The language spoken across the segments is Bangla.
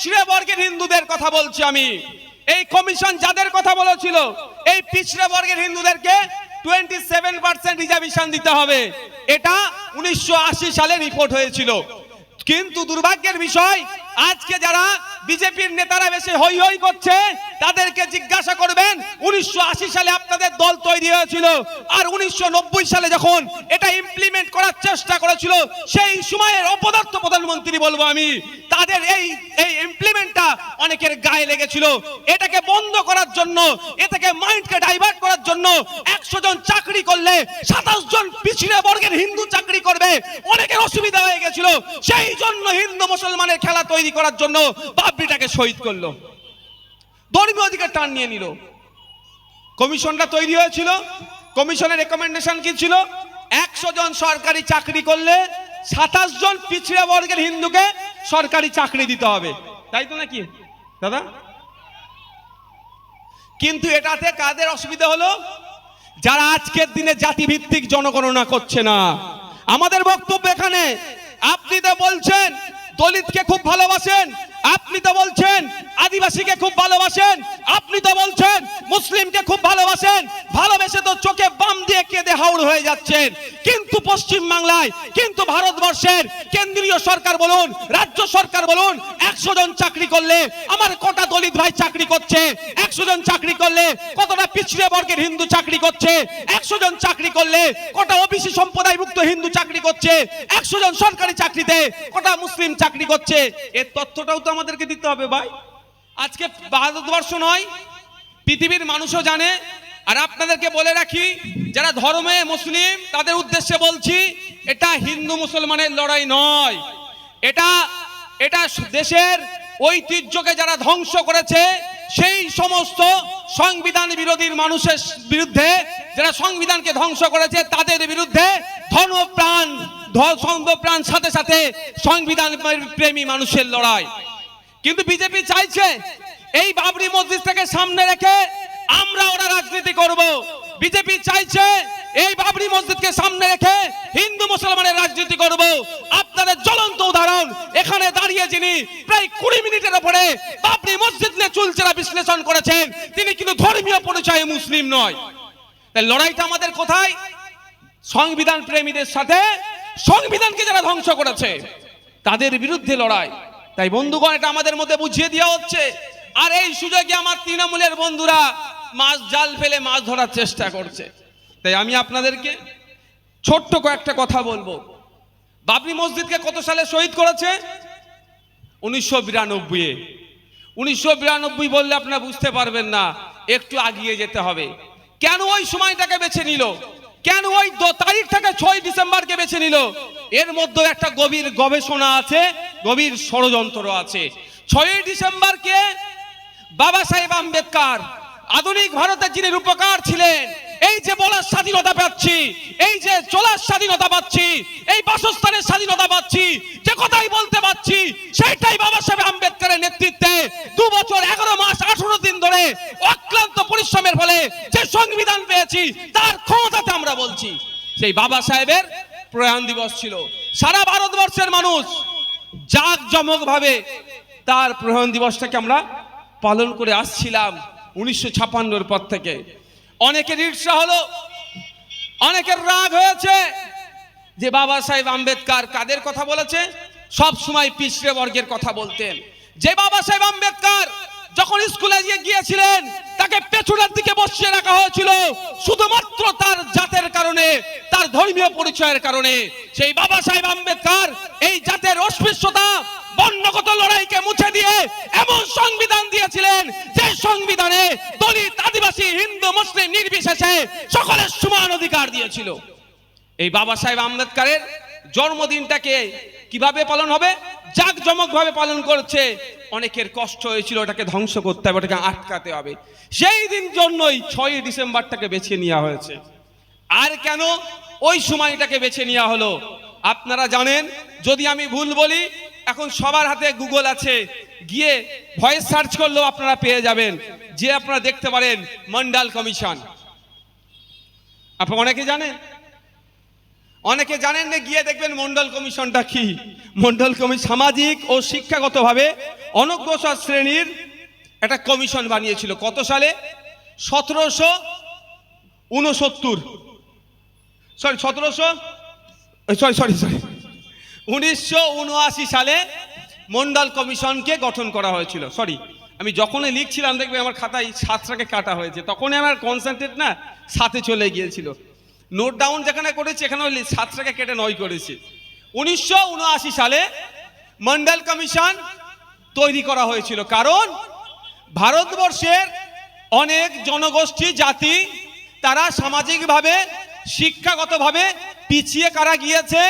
পিছড়ে বর্গের হিন্দুদের কথা বলছি আমি। এই কমিশন যাদের কথা বলেছিল, এই পিছড়ে বর্গের হিন্দুদেরকে টোয়েন্টি সেভেন পার্সেন্ট রিজার্ভেশন দিতে হবে। এটা উনিশশো আশি সালে রিপোর্ট হয়েছিল। কিন্তু দুর্ভাগ্যের বিষয়, আজকে যারা বিজেপির নেতারা বেশি হই হই করছে, তাদেরকে জিজ্ঞাসা করবেন, উনিশশো আশি সালে আপনাদের দল তৈরি হয়েছিল। আর উনিশশো নব্বই সালে যখন এটা ইমপ্লিমেন্ট করার চেষ্টা করেছিল, সেই সময়ের অপদার্থ প্রধানমন্ত্রী বলব আমি। তাদের এই এই ইমপ্লিমেন্টটা অনেকের গায়ে লেগেছিল। এটাকে বন্ধ করার জন্য, এটাকে মাইন্ডকে ডাইভার্ট করার জন্য একশো জন চাকরি করলে সাতাশ জন পিছিয়ে বর্গের হিন্দু চাকরি করবে। অনেকের অসুবিধা হয়ে গেছিল। সেই জন্য হিন্দু মুসলমানের খেলা তৈরি করার জন্য বাবরিটাকে শহীদ করল। ধর্মীয় অধিকার টান নিয়ে নিল। কমিশনটা তৈরি হয়েছিল। কমিশনের রেকমেন্ডেশন কি ছিল? একশো জন সরকারি চাকরি করলে সাতাশ জন পিছিয়ে বর্গের হিন্দুকে সরকারি চাকরি দিতে হবে। তাই তো নাকি? দাদা? কিন্তু এটাতে কাদের অসুবিধা হলো? যারা আজকের দিনে জাতিভিত্তিক জনগণনা করছে না। আমাদের বক্তব্য এখানে। আপনি তো বলছেন, দলিতকে খুব ভালোবাসেন। আপনি তো বলছেন আদিবাসীকে খুব ভালোবাসেন। আপনি তো বলছেন, মুসলিমকে খুব ভালোবাসেন। ভালোবেসে তো চোখে বাম দিয়ে কেঁদে হাওড় হয়ে যাচ্ছেন। কিন্তু পশ্চিম বাংলায়, কিন্তু ভারতবর্ষের কেন্দ্রীয় সরকার বলুন, রাজ্য সরকার বলুন, একশো জন চাকরি করলে আমার কটা দলিত ভাই চাকরি করছে? একশো জন চাকরি করলে কতটা পিছড়ে বর্গের হিন্দু চাকরি করছে? একশো জন চাকরি করলে কটা ওবিসি সম্প্রদায়ভুক্ত হিন্দু চাকরি করছে? একশো জন সরকারি চাকরিতে কটা মুসলিম চাকরি করছে? এর তথ্যটাও তো আমাদেরকে দিতে হবে ভাই। আজকে ভারতবর্ষ নয়, পৃথিবীর মানুষও জানে। আর আপনাদেরকে বলে রাখি, যারা ধর্মে মুসলিম, তাদের উদ্দেশ্যে বলছি, এটা হিন্দু মুসলমানের লড়াই নয়। এটা এটা দেশের ঐতিহ্যকে যারা ধ্বংস করেছে, সেই সমস্ত সংবিধান বিরোধীর মানুষের বিরুদ্ধে, যারা সংবিধানকে ধ্বংস করেছে, তাদের বিরুদ্ধে ধর্মপ্রাণ ধর্মপ্রাণ সাথে সাথে সংবিধান প্রেমী মানুষের লড়াই। কিন্তু বিজেপি চাইছে এই বাবরি মসজিদটাকে সামনে রেখে আমরা ওরা রাজনীতি করব। বিজেপি চাইছে এই বাবরি মসজিদকে সামনে রেখে হিন্দু মুসলমানের রাজনীতি করব। আপনাদের জ্বলন্ত উদাহরণ, এখানে দাঁড়িয়ে যিনি প্রায় কুড়ি মিনিটের ওপরে বাবরি মসজিদ নিয়ে চুলচেরা বিশ্লেষণ করেছেন, তিনি কিন্তু ধর্মীয় পরিচয়ে মুসলিম নয়। তাই লড়াইটা আমাদের কোথায়? সংবিধান প্রেমীদের সাথে, সংবিধানকে যারা ধ্বংস করেছে, তাদের বিরুদ্ধে লড়াই। তাই বন্ধুগণ, এটা আমাদের মধ্যে বুঝিয়ে দেওয়া হচ্ছে। আর এই সুযোগে আমার তৃণমূলের বন্ধুরা মাছ জাল ফেলে মাছ ধরার চেষ্টা করছে। তাই আমি আপনাদেরকে ছোট্ট কয়েকটা কথা বলব। বাবরি মসজিদকে কত সালে শহীদ করেছে? উনিশশো বিরানব্বই উনিশশো বিরানব্বই বললে আপনারা বুঝতে পারবেন না, একটু আগিয়ে যেতে হবে। কেন ওই সময়টাকে বেছে নিল? কেন ওই দ- তারিখটাকে ছয় ডিসেম্বরকে বেছে নিল? এর মধ্যে একটা গভীর গবেষণা আছে। গভীর ষড়যন্ত্র আছে। ছয়ই ডিসেম্বরকে বাবা সাহেব আম্বেদকর, আধুনিক ভারতের যিনি রূপকার ছিলেন, এই যে বলার স্বাধীনতা পাচ্ছি, এই যে চলার স্বাধীনতা পাচ্ছি, এই বাসস্থানের স্বাধীনতা পাচ্ছি, যে কথাই বলতে পাচ্ছি সেইটাই বাবা সাহেব আম্বেদকরের নেতৃত্বে দু বছর এগারো মাস আঠারো দিন ধরে অক্লান্ত পরিশ্রমের ফলে যে সংবিধান পেয়েছি, তার ক্ষমতাতে আমরা বলছি। সেই বাবা সাহেবের প্রয়াণ দিবস ছিল। সারা ভারতবর্ষের মানুষ জাঁকজমক ভাবে তার প্রধান দিবসটাকে আমরা পালন করে আসছিলাম উনিশশো ছাপান্নর পর থেকে। অনেকের ঈর্ষা হলো, অনেকের রাগ হয়েছে যে বাবা সাহেব আম্বেদকর কাদের কথা বলেছে? সব সময় পিছড়ে বর্গের কথা বলতেন। যে বাবা সাহেব আম্বেদকর যখন স্কুলে গিয়ে গিয়েছিলেন, তাকে পেছনের দিকে বসিয়ে রাখা হয়েছিল। শুধুমাত্র তার জাতের কারণে, তার ধর্মীয় পরিচয়ের কারণে। সেই বাবা সাহেব আম্বেদকর এই জাতের অস্পৃশ্যতা, বর্ণগত লড়াইকে মুছে দিয়ে এমন সংবিধান দিয়েছিলেন, যে সংবিধানে দলিত আদিবাসী হিন্দু মুসলিম নির্বিশেষে সকলের সমান অধিকার দিয়েছিল। এই বাবা সাহেব আম্বেদকরের জন্মদিনটাকে কীভাবে পালন হবে? জাঁকজমক ভাবে পালন করছে। অনেকের কষ্ট হয়েছিল, ওটাকে ধ্বংস করতে হবে, ওটাকে আটকাতে হবে। সেই দিন জন্যই ছয়ই ডিসেম্বরটাকে বেছে নেওয়া হয়েছে। আর কেন ওই সময়টাকে বেছে নেওয়া হলো? আপনারা জানেন, যদি আমি ভুল বলি, এখন সবার হাতে গুগল আছে। গিয়ে ভয়েস সার্চ করলেও আপনারা পেয়ে যাবেন। যে আপনারা দেখতে পারেন, মন্ডাল কমিশন। আপনারা অনেকে জানেন অনেকে জানেন না, গিয়ে দেখবেন মন্ডল কমিশনটা কি? মন্ডল কমিশন সামাজিক ও শিক্ষাগতভাবে অনগ্রসর শ্রেণির একটা কমিশন বানিয়েছিল। কত সালে? সতেরোশো উনসত্তর সরি, সতেরোশো সরি সরি সরি। উনিশশো উনআশি সালে মন্ডল কমিশনকে গঠন করা হয়েছিল। সরি, আমি যখনই লিখছিলাম দেখবে আমার খাতায় সাতটাকে কাটা হয়েছে। তখনই আমার কনসেন্ট্রেট না, সাথে চলে গিয়েছিল। নোট ডাউন যেখানে করেছে এখানে ওই সাতটাকে কেটে নয় করেছে। উনিশশো উনআশি সালে মন্ডল কমিশন তৈরি করা হয়েছিল। কারণ ভারতবর্ষের অনেক জনগোষ্ঠী, জাতি, তারা সামাজিকভাবে শিক্ষাগতভাবে পিছিয়ে কারা গিয়েছে,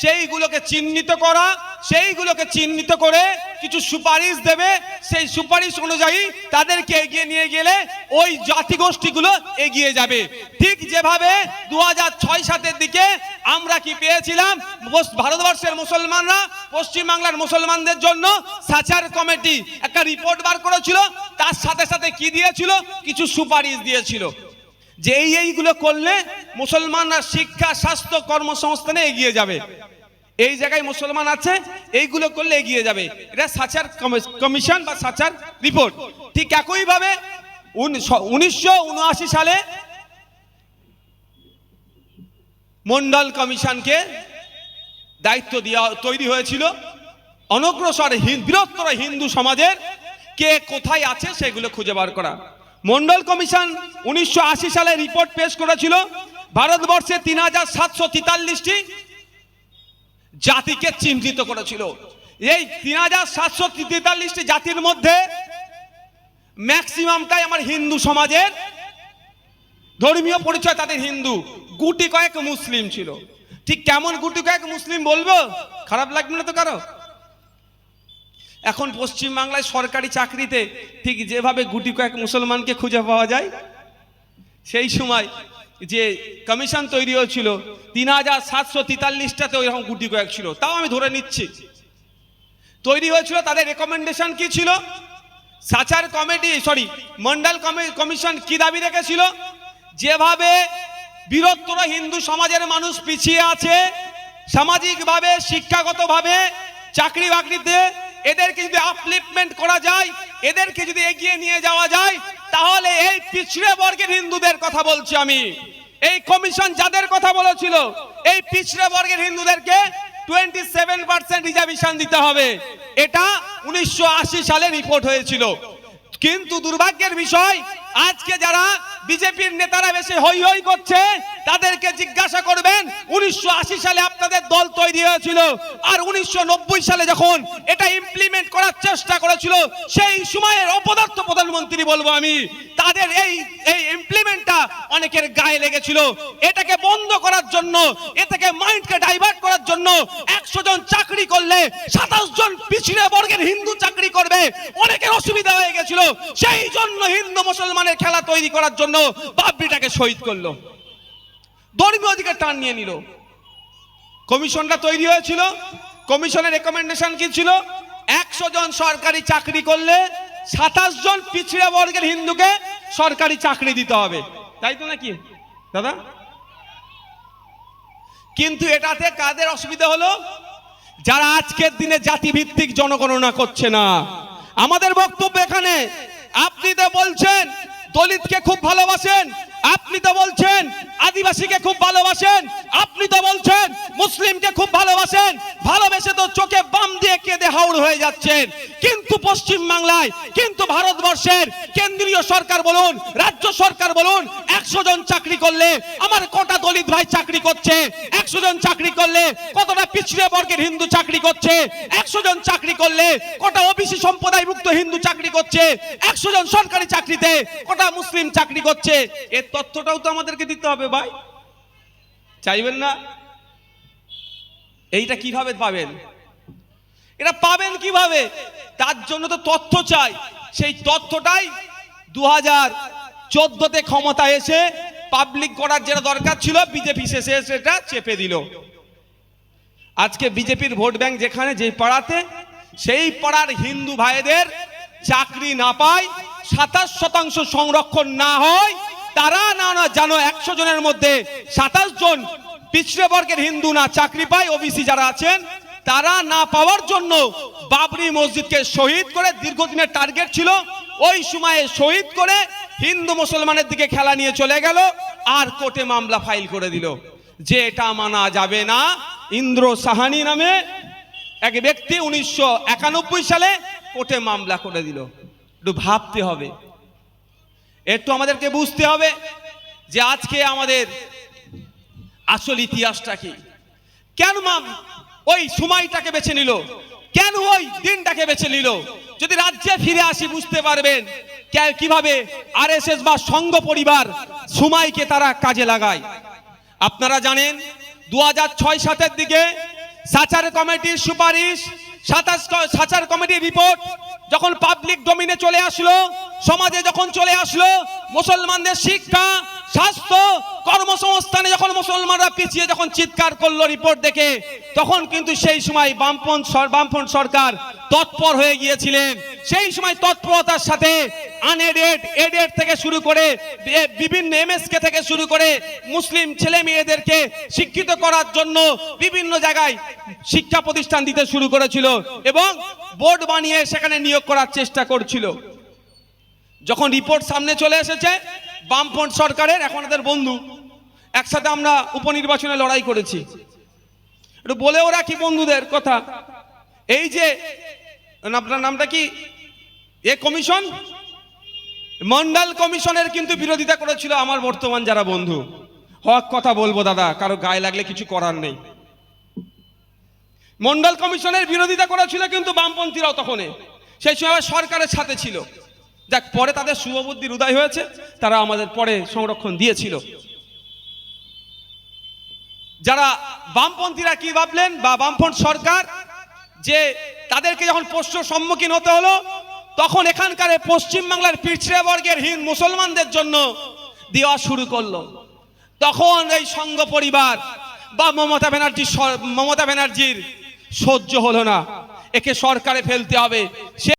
সেইগুলোকে চিহ্নিত করা, সেইগুলোকে চিহ্নিত করে কিছু সুপারিশ দেবে, সেই সুপারিশ অনুযায়ী তাদেরকে এগিয়ে নিয়ে গেলে ওই জাতিগোষ্ঠীগুলো এগিয়ে যাবে। ঠিক যেভাবে দু হাজার ছয় সাতের দিকে আমরা কি পেয়েছিলাম ভারতবর্ষের মুসলমানরা, পশ্চিমবাংলার মুসলমানদের জন্য সাচার কমিটি একটা রিপোর্ট বার করেছিল, তার সাথে সাথে কি দিয়েছিল? কিছু সুপারিশ দিয়েছিল। যে এই এইগুলো করলে মুসলমানরা শিক্ষা, স্বাস্থ্য, কর্মসংস্থানে এগিয়ে যাবে। এই জায়গায় মুসলমান আছে, এইগুলো করলে এগিয়ে যাবে। এটা সাচার কমিশন বা সাচার রিপোর্ট। ঠিক একইভাবে উনিশশো উনআশি সালে মন্ডল কমিশনকে দায়িত্ব দেওয়া তৈরি হয়েছিল। অনগ্রসর বৃহত্তর হিন্দু সমাজের কে কোথায় আছে সেগুলো খুঁজে বার করা। মন্ডল কমিশন উনিশশো আশি সালে রিপোর্ট পেশ করেছিল ভারতবর্ষে তিন হাজার সাতশো তেতাল্লিশটি জাতিকে চিহ্নিত করেছিল। এই তিন হাজার সাতশো তেতাল্লিশটি জাতির মধ্যে ম্যাক্সিমামটাই আমার হিন্দু সমাজের। ধর্মীয় পরিচয় তাদের হিন্দু। গুটি কয়েক মুসলিম ছিল। ঠিক কেমন গুটি কয়েক মুসলিম বলব? খারাপ লাগবে না তো কারও? এখন পশ্চিম বাংলায় সরকারি চাকরিতে ঠিক যেভাবে গুটি কয়েক মুসলমানকে খুঁজে পাওয়া যায়, সেই সময় যে কমিশন তৈরি হয়েছিল, তিন হাজার সাতশো তেতাল্লিশটাতে ওই রকম গুটি কয়েক ছিল। তাও আমি ধরে নিচ্ছি। তৈরি হয়েছিল, তাদের রেকমেন্ডেশন কি ছিল? সাচার কমিটি সরি মন্ডল কমি- কমিশন কি দাবি রেখেছিল? যেভাবে বৃহত্তর হিন্দু সমাজের মানুষ পিছিয়ে আছে, সামাজিকভাবে, শিক্ষাগতভাবে চাকরি বাকরিতে এদেরকে যদি আপলিফমেন্ট করা যায়, এদেরকে যদি এগিয়ে নিয়ে যাওয়া যায় তাহলে এই পিছড়ে বর্গের হিন্দুদের কথা বলছি আমি। এই কমিশন যাদের কথা বলেছিল, এই পিছড়ে বর্গের হিন্দুদেরকে টোয়েন্টি সেভেন পার্সেন্ট রিজার্ভেশন দিতে হবে। এটা উনিশশো আশি সালে রিপোর্ট হয়েছিল। কিন্তু দুর্ভাগ্যের বিষয়, আজকে যারা বিজেপির নেতারা বেশি হই হই করছে, তাদেরকে জিজ্ঞাসা করবেন, উনিশশো আশি সালে আপনাদের দল তৈরি হয়েছিল, আর উনিশশো নব্বই সালে যখন এটা ইমপ্লিমেন্ট করার চেষ্টা করেছিল, সেই সময়ের অপদার্থ প্রধানমন্ত্রী বলব আমি তাদের এই এই ইমপ্লিমেন্টটা অনেকের গায়ে লেগেছিল। এটাকে বন্ধ করার জন্য, এটাকে মাইন্ডকে ডাইভার্ট করার জন্য একশো জন চাকরি করলে সাতাশ জন পিছিয়ে বর্গের হিন্দু চাকরি করবে। অনেকের অসুবিধা হয়ে গেছিল। সেই জন্য হিন্দু মুসলমানের খেলা তৈরি করার জন্য বাবরিটাকে শহীদ করল। ধর্মীয় অধিকার টান নিয়ে নিল। কমিশনটা তৈরি হয়েছিল। কমিশনের রেকমেন্ডেশন কি ছিল? একশো জন সরকারি চাকরি করলে সাতাশ জন পিছিয়ে বর্গের হিন্দুকে সরকারি চাকরি দিতে হবে। তাই তো নাকি? দাদা? কিন্তু এটাতে কাদের অসুবিধা হলো? যারা আজকের দিনে জাতিভিত্তিক জনগণনা করছে না। আমাদের বক্তব্য এখানে। আপনি তো বলছেন, দলিতকে খুব ভালোবাসেন আপনি তো বলছেন আদিবাসীকে খুব ভালোবাসেন, আপনি তো বলছেন মুসলিমকে খুব ভালোবাসেন, ভালোবেসে তো চোখে বাম দিয়ে কেঁদে হাওড় হয়ে যাচ্ছেন। কিন্তু পশ্চিম বাংলায়, কিন্তু ভারতবর্ষের কেন্দ্রীয় সরকার বলুন, রাজ্য সরকার বলুন, একশো জন চাকরি করলে আমার কটা দলিত ভাই চাকরি করছে? একশো জন চাকরি করলে কতটা পিছিয়ে বর্গের হিন্দু চাকরি করছে? একশো জন চাকরি করলে কটা ওবিসি সম্প্রদায় মুক্ত হিন্দু চাকরি করছে? একশো জন সরকারি চাকরিতে কটা মুসলিম চাকরি করছে? এর তথ্যটাও তো আমাদেরকে দিতে হবে ভাই। চাইবেন না? এইটা কীভাবে পাবেন? এটা পাবেন কীভাবে? তার জন্য তো তথ্য চাই। সেই তথ্যটাই দু হাজার চোদ্দতে ক্ষমতা এসে পাবলিক করার যেটা দরকার ছিল, বিজেপি শেষে সেটা চেপে দিল। আজকে বিজেপির ভোট ব্যাংক যেখানে, যে পাড়াতে, সেই পাড়ার হিন্দু ভাইদের চাকরি না পায়, সাতাশ শতাংশ সংরক্ষণ না হয় তারা না না, জানো, একশো জনের মধ্যে সাতাশ জন পিছড়ে বর্গের হিন্দু না, চাকরি পায় ওবিসি যারা আছেন, তারা না পাওয়ার জন্য বাবরি মসজিদকে শহীদ করে দীর্ঘদিনের টার্গেট ছিল, ওই সময়ে শহীদ করে হিন্দু মুসলমানের দিকে খেলা নিয়ে চলে গেল আর কোর্টে মামলা ফাইল করে দিল। যে এটা মানা যাবে না, ইন্দ্র সাহানি নামে এক ব্যক্তি উনিশশো একানব্বই সালে কোর্টে মামলা করে দিল। একটু ভাবতে হবে। একটু আমাদেরকে বুঝতে হবে যে আজকে আমাদের আসল ইতিহাসটা কি। কেন মা ওই সময়টাকে বেছে নিল? কেন ওই দিনটাকে বেছে নিল? যদি রাজ্যে ফিরে আসি, বুঝতে পারবেন কীভাবে আরএসএস বা সংঘ পরিবার সময়কে তারা কাজে লাগায়। আপনারা জানেন দু হাজার ছয় সাতের দিকে সাচার কমিটির সুপারিশ, সাতাশ সাচার কমিটির রিপোর্ট যখন পাবলিক ডোমিনে চলে আসলো সমাজে যখন চলে আসলো মুসলমানদের শিক্ষা স্বাস্থ্য, কর্মসংস্থানে যখন মুসলমানরা পিছিয়ে যখন চিৎকার করল রিপোর্ট দেখে, তখন কিন্তু সেই সময় বামপন্থ বামফ্রন্ট সরকার তৎপর হয়ে গিয়েছিলেন। সেই সময় তৎপরতার সাথে আনএডেড এডেড থেকে শুরু করে বিভিন্ন এমএসকে থেকে শুরু করে মুসলিম ছেলে মেয়েদেরকে শিক্ষিত করার জন্য বিভিন্ন জায়গায় শিক্ষা প্রতিষ্ঠান দিতে শুরু করেছিল এবং বোর্ড বানিয়ে সেখানে নিয়োগ করার চেষ্টা করছিল। যখন রিপোর্ট সামনে চলে এসেছে বামফ্রন্ট সরকারের, এখন এদের বন্ধু। একসাথে আমরা উপনির্বাচনে লড়াই করেছি। একটু বলেও রাখি বন্ধুদের কথা। এই যে, আপনার নামটা কি? এ কমিশন? মন্ডল কমিশনের কিন্তু বিরোধিতা করেছিল আমার বর্তমান যারা বন্ধু। হক কথা বলব দাদা, কারও গায়ে লাগলে কিছু করার নেই। মন্ডল কমিশনের বিরোধিতা করেছিল কিন্তু বামপন্থীরাও তখন। সেই সময় সরকারের সাথে ছিল। যাক, পরে তাদের শুভবুদ্ধির উদয় হয়েছে, তারা আমাদের পরে সংরক্ষণ দিয়েছিল। যারা বামপন্থীরা কি ভাবলেন বা বামফ্রন্ট সরকার, যে তাদেরকে যখন প্রশ্ন সম্মুখীন হতে হলো, তখন এখানকার পশ্চিমবাংলার পিছড়ে বর্গের হিন্দ মুসলমানদের জন্য দেওয়া শুরু করল। তখন এই সংঘ পরিবার বা মমতা ব্যানার্জি মমতা ব্যানার্জির সহ্য হলো না। একে সরকারে ফেলতে হবে। সে